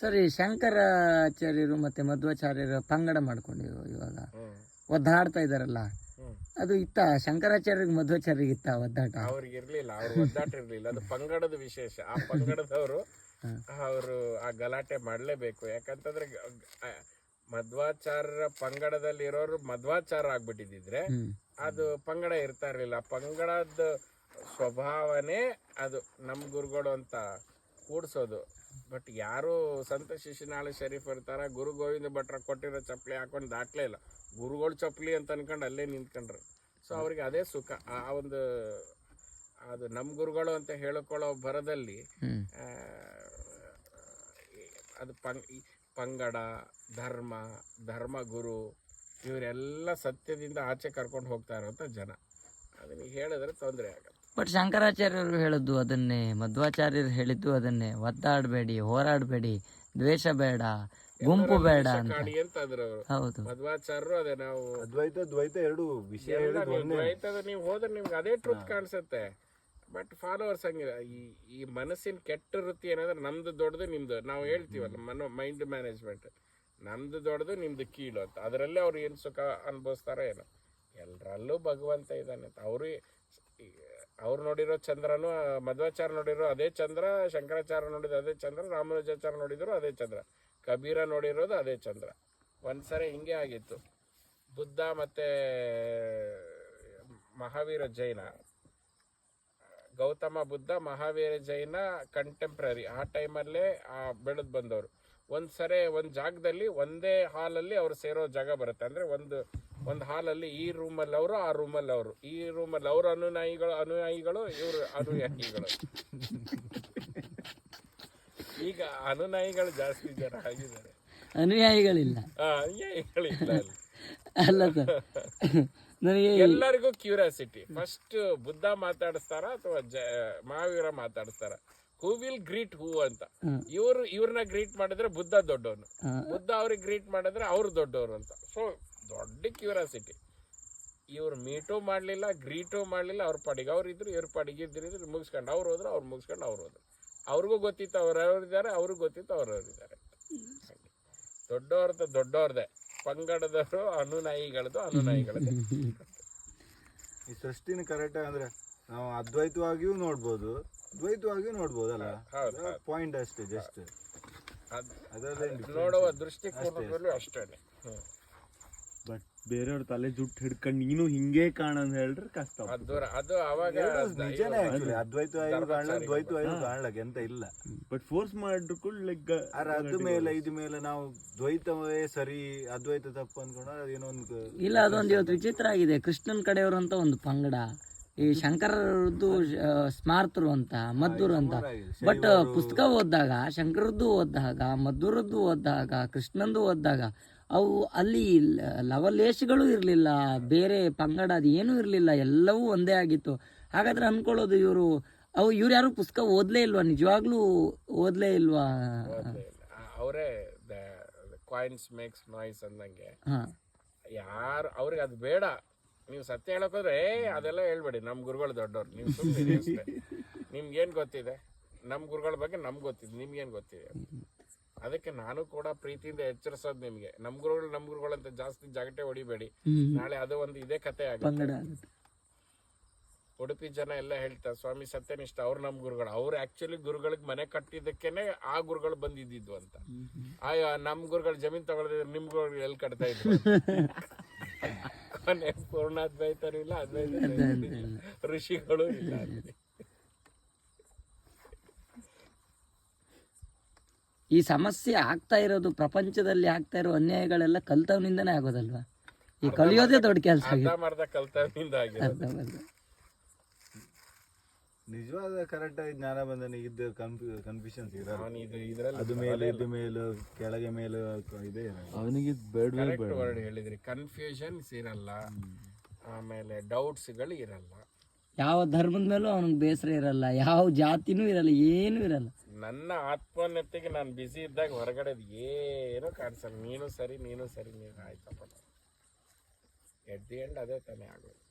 ಸರಿ ಶಂಕರಾಚಾರ್ಯರು ಮತ್ತೆ ಮಧ್ವಾಚಾರ್ಯರು ಪಂಗಡ ಮಾಡ್ಕೊಂಡಿರು ಇವಾಗ. ಒದ್ದಾಡ್ತಾ ಇದಾರಲ್ಲ. ಅದು ಇತ್ತ? ಶಂಕರಾಚಾರ್ಯರಿಗೆ ಮಧ್ವಾಚಾರ್ಯರಿಗೆ ಇತ್ತ ಒದ್ದಾಟ? ಅವ್ರಿಗೆ ಇರ್ಲಿಲ್ಲ ಅವ್ರ ಒದ್ದಾಟ ಇರ್ಲಿಲ್ಲ. ಅದು ಪಂಗಡದ ವಿಶೇಷ. ಆ ಪಂಗಡದವರು. ಅವರು ಆ ಗಲಾಟೆ ಮಾಡಲೇಬೇಕು. ಯಾಕಂತಂದ್ರೆ ಮಧ್ವಾಚಾರ್ಯರ ಪಂಗಡದಲ್ಲಿ ಇರೋರು ಮಧ್ವಾಚಾರ ಆಗ್ಬಿಟ್ಟಿದ್ರೆ ಅದು ಪಂಗಡ ಇರ್ತಾ ಇರ್ಲಿಲ್ಲ. ಪಂಗಡದ ಸ್ವಭಾವನೇ ಅದು ನಮ್ ಗುರುಗಳು ಅಂತ. ಕೂಡ್ಸೋದು. ಬಟ್ ಯಾರು ಸಂತ ಶಿಶುನಾಳ ಶರೀಫ್ ಇರ್ತಾರ ಗುರು ಗೋವಿಂದ ಭಟ್ರ ಕೊಟ್ಟಿರೋ ಚಪ್ಪಲಿ ಹಾಕೊಂಡು ದಾಟ್ಲೇ ಇಲ್ಲ. ಗುರುಗಳು ಚಪ್ಪಲಿ ಅಂತ ಅನ್ಕೊಂಡು ಅಲ್ಲೇ ನಿಂತ್ಕೊಂಡ್ರು. ಸೊ ಅವ್ರಿಗೆ ಅದೇ ಸುಖ. ಆ ಒಂದು ಅದು ನಮ್ಮ ಗುರುಗಳು ಅಂತ ಹೇಳಿಕೊಳ್ಳೋ ಭರದಲ್ಲಿ ಅದು ಪಂಗ್ ಪಂಗಡ ಧರ್ಮ ಧರ್ಮ ಗುರು ಇವರೆಲ್ಲ ಸತ್ಯದಿಂದ ಆಚೆ ಕರ್ಕೊಂಡು ಹೋಗ್ತಾ ಇರೋಂಥ ಜನ. ಅದನ್ನ ಹೇಳಿದ್ರೆ ತೊಂದರೆ ಆಗಲ್ಲ. ಬಟ್ ಶಂಕರಾಚಾರ್ಯರು ಹೇಳಿದ್ದು ಅದನ್ನೇ ಮಧ್ವಾಚಾರ್ಯರು ಹೇಳಿದ್ದು ಅದನ್ನೇ ಒತ್ತಾಡಬೇಡಿ ಹೋರಾಡಬೇಡಿ ದ್ವೇಷ ಬೇಡ ಗುಂಪು ಬೇಡ ಅಂತ. ಹೌದು. ಮಧ್ವಾಚಾರ್ಯರು ಅದೇ ನಾವು ಅದ್ವೈತ ದ್ವೈತ ಎರಡು ವಿಷಯ ದ್ವೈತದ ನೀವು ಹೋದ್ರೆ ನಿಮ್ಗೆ ಅದೇ ಟ್ರೂತ್ ಕಾಣಿಸುತ್ತೆ. ಬಟ್ ಫಾಲೋವರ್ಸ್ ಹಂಗಿಲ್ಲ. ಈ ಈ ಮನಸ್ಸಿನ ಕೆಟ್ಟ ವೃತ್ತಿ ಏನಂದ್ರೆ ನಮ್ದು ದೊಡ್ಡದು ನಿಮ್ದು. ನಾವು ಹೇಳ್ತೀವಲ್ಲ ಮನೋ ಮೈಂಡ್ ಮ್ಯಾನೇಜ್ಮೆಂಟ್ ನಮ್ದು ದೊಡ್ಡದು ನಿಮ್ದು ಕೀಳು ಅಂತ. ಅದರಲ್ಲೇ ಅವ್ರು ಏನು ಸುಖ ಅನುಭವಿಸ್ತಾರೋ ಏನೋ. ಎಲ್ಲರಲ್ಲೂ ಭಗವಂತ ಇದ್ದಾನೆ ಅಂತ. ಅವರು ಅವ್ರು ನೋಡಿರೋ ಚಂದ್ರನು ಮಧ್ವಾಚಾರ್ಯ ನೋಡಿರೋ ಅದೇ ಚಂದ್ರ, ಶಂಕರಾಚಾರ್ಯ ನೋಡಿದ ಅದೇ ಚಂದ್ರ, ರಾಮಾನುಜಾಚಾರ್ಯ ನೋಡಿದ್ರು ಅದೇ ಚಂದ್ರ, ಕಬೀರ ನೋಡಿರೋದು ಅದೇ ಚಂದ್ರ. ಒಂದ್ಸರಿ ಹಿಂಗೆ ಆಗಿತ್ತು. ಬುದ್ಧ ಮತ್ತೆ, ಮಹಾವೀರ ಜೈನ, ಗೌತಮ ಬುದ್ಧ, ಮಹಾವೀರ ಜೈನ ಕಂಟೆಂಪ್ರರಿ ಆ ಟೈಮಲ್ಲೇ ಬೆಳೆದು ಬಂದವರು. ಒಂದು ಸರಿ ಒಂದು ಜಾಗದಲ್ಲಿ ಒಂದೇ ಹಾಲಲ್ಲಿ ಅವ್ರು ಸೇರೋ ಜಾಗ ಬರುತ್ತೆ. ಅಂದ್ರೆ ಒಂದು ಒಂದು ಹಾಲಲ್ಲಿ ಈ ರೂಮಲ್ಲಿ ಅವರು ಆ ರೂಮಲ್ಲಿ ಅವರು. ಈ ರೂಮಲ್ಲಿ ಅವರು ಅನುಯಾಯಿಗಳು ಅನುಯಾಯಿಗಳು ಇವರು ಅನುಯಾಯಿಗಳು. ಈಗ ಅನುಯಾಯಿಗಳು ಜಾಸ್ತಿ ಜನ ಆಗಿದ್ದಾರೆ. ಅನುಯಾಯಿಗಳಿಲ್ಲ. ಆ, ಅನುಯಾಯಿಗಳಿಲ್ಲ ಅಲ್ಲ. ನನಗೆ ಎಲ್ಲರಿಗೂ ಕ್ಯೂರಿಯಾಸಿಟಿ ಫಸ್ಟ್ ಬುದ್ಧ ಮಾತಾಡಿಸ್ತಾರ ಅಥವಾ ಜ ಮಹಾವೀರ ಮಾತಾಡಿಸ್ತಾರ? ಹೂ ವಿಲ್ ಗ್ರೀಟ್ ಹೂ ಅಂತ. ಇವರು ಇವ್ರು ಇವ್ರನ್ನ ಗ್ರೀಟ್ ಮಾಡಿದ್ರೆ ಬುದ್ಧ ದೊಡ್ಡವನು. ಬುದ್ಧ ಅವ್ರಿಗೆ ಗ್ರೀಟ್ ಮಾಡಿದ್ರೆ ಅವ್ರು ದೊಡ್ಡವರು ಅಂತ. ಸೊ ದೊಡ್ಡ ಕ್ಯೂರಾಸಿಟಿ ಇವ್ರು ಮೀಟು ಮಾಡ್ಲಿಲ್ಲ ಗ್ರೀಟು ಮಾಡ್ಲಿಲ್ಲ ಅವ್ರ ಪಾಡಿಗೆ ಅವ್ರು ಇದ್ರು ಇವ್ರ ಪಾಡಿಗೆ ಇದ್ರಿದ್ರು ಮುಗಿಸ್ಕೊಂಡು ಅವ್ರು ಹೋದ್ರು ಅವ್ರು ಮುಗಿಸ್ಕೊಂಡು ಅವ್ರು ಹೋದ್ರು. ಅವ್ರಿಗೂ ಗೊತ್ತಿತ್ತು ಅವ್ರವ್ರಿದ್ದಾರೆ ಅವ್ರಿಗೂ ಗೊತ್ತಿತ್ತು ಅವ್ರವ್ರಿದ್ದಾರೆ ದೊಡ್ಡವ್ರದ್ದು ದೊಡ್ಡವ್ರದೇ ಪಂಗಡದವರು ಅನುನಾಯಿಗಳದ್ದು ಅನುನಾಯಿಗಳದ್ದು. ಈ ಸೃಷ್ಟಿನ ಕರೆಕ್ಟ್ ಅಂದ್ರೆ ನಾವು ಅದ್ವೈತವಾಗಿಯೂ ನೋಡ್ಬೋದು. ದ್ವೈತವಾಗಿಯೂ ನೋಡ್ಬೋದಲ್ಲ? ಹೌದು ಹೌದು. ಪಾಯಿಂಟ್ ಅಷ್ಟೇ ಜಸ್ಟ್ ಅದ್- ಅದರಲ್ಲೇ ನೋಡುವ ದೃಷ್ಟಿಕೋನದಲ್ಲೂ ಅಷ್ಟೇ. ಬಟ್ ಬೇರೆಯವ್ರ ತಲೆ ಜುಟ್ಟು ಹಿಡ್ಕೊಂಡು ನೀನು ಹಿಂಗೆ ಕಾಣ ಅಂತ ಹೇಳಿದ್ರೆ ಕಷ್ಟ ಅದು ದೂರ ಅದು ಅವಾಗ ನಿಜನೇ ಆಕ್ಚುಲಿ ಅದ್ವೈತವಾಗಿಯೂ ಕಾಣಲ ಧರ್ಮಾಚಾರ್ಯ ದ್ವೈತವಾಗಿಯೂ ಕಾಣ್ಲಕ್ ಎಂತ ಇಲ್ಲ. ಬಟ್ ಫೋರ್ಸ್ ಮಾಡಿದ್ರು ಲೈಕ್ ಆದ್ರೆ ಅದ್ ಮೇಲೆ ಇದ್ ಮೇಲೆ ನಾವು ದ್ವೈತವೇ ಸರಿ ಅದ್ವೈತ ತಪ್ಪು ಅನ್ಕೊಂಡ್ರೆ ಅದೇನೋ ಒಂದು ಇಲ್ಲ ಅದೊಂದು ಇವತ್ತು ವಿಚಿತ್ರ ಆಗಿದೆ. ಕೃಷ್ಣನ್ ಕಡೆಯವರು ಅಂತ ಒಂದು ಪಂಗಡ. ಈ ಶಂಕರದ್ದು ಸ್ಮಾರ್ತರು ಅಂತ ಮದ್ದೂರು ಅಂತ. ಬಟ್ ಪುಸ್ತಕ ಓದಿದಾಗ ಶಂಕರದ್ದು ಓದಿದಾಗ ಮದ್ದೂರದ್ದು ಓದಿದಾಗ ಕೃಷ್ಣಂದು ಓದಿದಾಗ ಅವು ಅಲ್ಲಿ ಲವಲೇಶಗಳು ಇರಲಿಲ್ಲ ಬೇರೆ ಪಂಗಡ ಅದು ಏನೂ ಇರಲಿಲ್ಲ ಎಲ್ಲವೂ ಒಂದೇ ಆಗಿತ್ತು. ಹಾಗಾದ್ರೆ ಅನ್ಕೊಳ್ಳೋದು ಇವರು ಅವು ಇವ್ರು ಯಾರು ಪುಸ್ತಕ ಓದ್ಲೇ ಇಲ್ವಾ? ನಿಜವಾಗ್ಲೂ ಓದ್ಲೇ ಇಲ್ವಾ? ಅವರೇ ಕಾಯಿನ್ಸ್ ಮೇಕ್ಸ್ ನಾಯ್ಸ್ ಅಂದಂಗೆ ಯಾರು ಅವ್ರಿಗೆ ಅದು ಬೇಡ. ನೀವು ಸತ್ಯ ಹೇಳಕ್ ಹೋದ್ರೆ ಏ ಅದೆಲ್ಲ ಹೇಳ್ಬೇಡಿ. ನಮ್ಮ ಗುರುಗಳು ದೊಡ್ಡವ್ರು. ನೀವು ಸುಮ್ಮನೆ ಅಷ್ಟೇ. ನಿಮ್ಗೇನ್ ಗೊತ್ತಿದೆ? ನಮ್ಮ ಗುರುಗಳ ಬಗ್ಗೆ ನಮ್ಗೆ ಗೊತ್ತಿದೆ. ನಿಮ್ಗೇನ್ ಗೊತ್ತಿದೆ? ಅದಕ್ಕೆ ನಾನು ಕೂಡ ಪ್ರೀತಿಯಿಂದ ಎಚ್ಚರಿಸೋದು ನಿಮ್ಗೆ. ನಮ್ಮ ಗುರುಗಳು ನಮ್ಮ ಗುರುಗಳು ಅಂತ ಜಾಸ್ತಿ ಜಾಗಟೆ ಹೊಡಿಬೇಡಿ. ನಾಳೆ ಅದು ಒಂದು ಇದೇ ಕತೆ ಆಗುತ್ತೆ. ಉಡುಪಿ ಜನ ಎಲ್ಲ ಹೇಳ್ತಾರೆ ಸ್ವಾಮಿ ಸತ್ಯನಿಷ್ಠ ಅವ್ರು ನಮ್ಮ ಗುರುಗಳು. ಅವ್ರು ಆಕ್ಚುಲಿ ಗುರುಗಳಿಗೆ ಮನೆ ಕಟ್ಟಿದ್ದಕ್ಕೇನೆ ಆ ಗುರುಗಳು ಬಂದಿದ್ದು ಅಂತ. ಆ ನಮ್ಮ ಗುರುಗಳು ಜಮೀನ್ ತಗೊಳ್ದಿದ್ರೆ ನಿಮ್ ಗುರುಗಳು ಎಲ್ಲಿ ಕಟ್ತಾ ಇದ್ರು ಪೂರ್ಣಾದ್ವೈತರು ಇಲ್ಲ ಅದ್ವೈತ. ಋಷಿಗಳು ಇಲ್ಲ ಈ ಸಮಸ್ಯೆ ಆಗ್ತಾ ಇರೋದು ಪ್ರಪಂಚದಲ್ಲಿ ಆಗ್ತಾ ಇರೋ ಅನ್ಯಾಯಗಳೆಲ್ಲ ಕಲ್ತವನಿಂದನೇ ಆಗೋದಲ್ವಾ? ಈ ಕಲಿಯೋದೇ ದೊಡ್ಡ ಕೆಲಸ ಆಗಿರೋದು ನಿಜವಾದ ಕರೆಕ್ಟ್ ಆಗಿ ಜ್ಞಾನ ಬಂದನೆ ಇದ್ದ ಕನ್ಫ್ಯೂಷನ್ಸ್ ಅದು ಮೇಲೆ ಇದು ಮೇಲು ಕೆಳಗೆ ಮೇಲೆ ಇದೆ ಇರಲ್ಲ ಅವನಿಗೆ ಬೇಡ ವರ್ಡ್ ಹೇಳಿದ್ರಿ. ಕನ್ಫ್ಯೂಷನ್ಸ್ ಇರಲ್ಲ. ಆಮೇಲೆ ಡೌಟ್ಸ್ಗಳು ಇರಲ್ಲ. ಯಾವ ಧರ್ಮದ ಮೇಲೂ ಅವನಿಗೆ ಬೇಸರ ಇರಲ್ಲ. ಯಾವ ಜಾತಿನೂ ಇರಲ್ಲ. ಏನೂ ಇರಲ್ಲ. ನನ್ನ ಆತ್ಮೋನ್ನತಿಗೆ ನಾನು ಬಿಸಿ ಇದ್ದಾಗ ಹೊರಗಡೆ ಏನು ಕಾಣಿಸಲ್ಲ. ನೀನು ಸರಿ ನೀನು ಸರಿ ನೀನು ಆಯ್ತಪ್ಪ. ಎಟ್ ದಿ ಎಂಡ್ ಅದೇ ತಾನೇ ಆಗೋದು.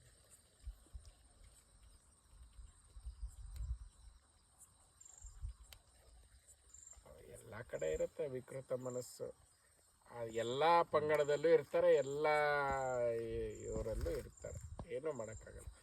ಎಲ್ಲ ಕಡೆ ಇರುತ್ತೆ ವಿಕೃತ ಮನಸ್ಸು. ಎಲ್ಲ ಪಂಗಡದಲ್ಲೂ ಇರ್ತಾರೆ ಎಲ್ಲ ಇವರಲ್ಲೂ ಇರ್ತಾರೆ. ಏನೂ ಮಾಡೋಕ್ಕಾಗಲ್ಲ.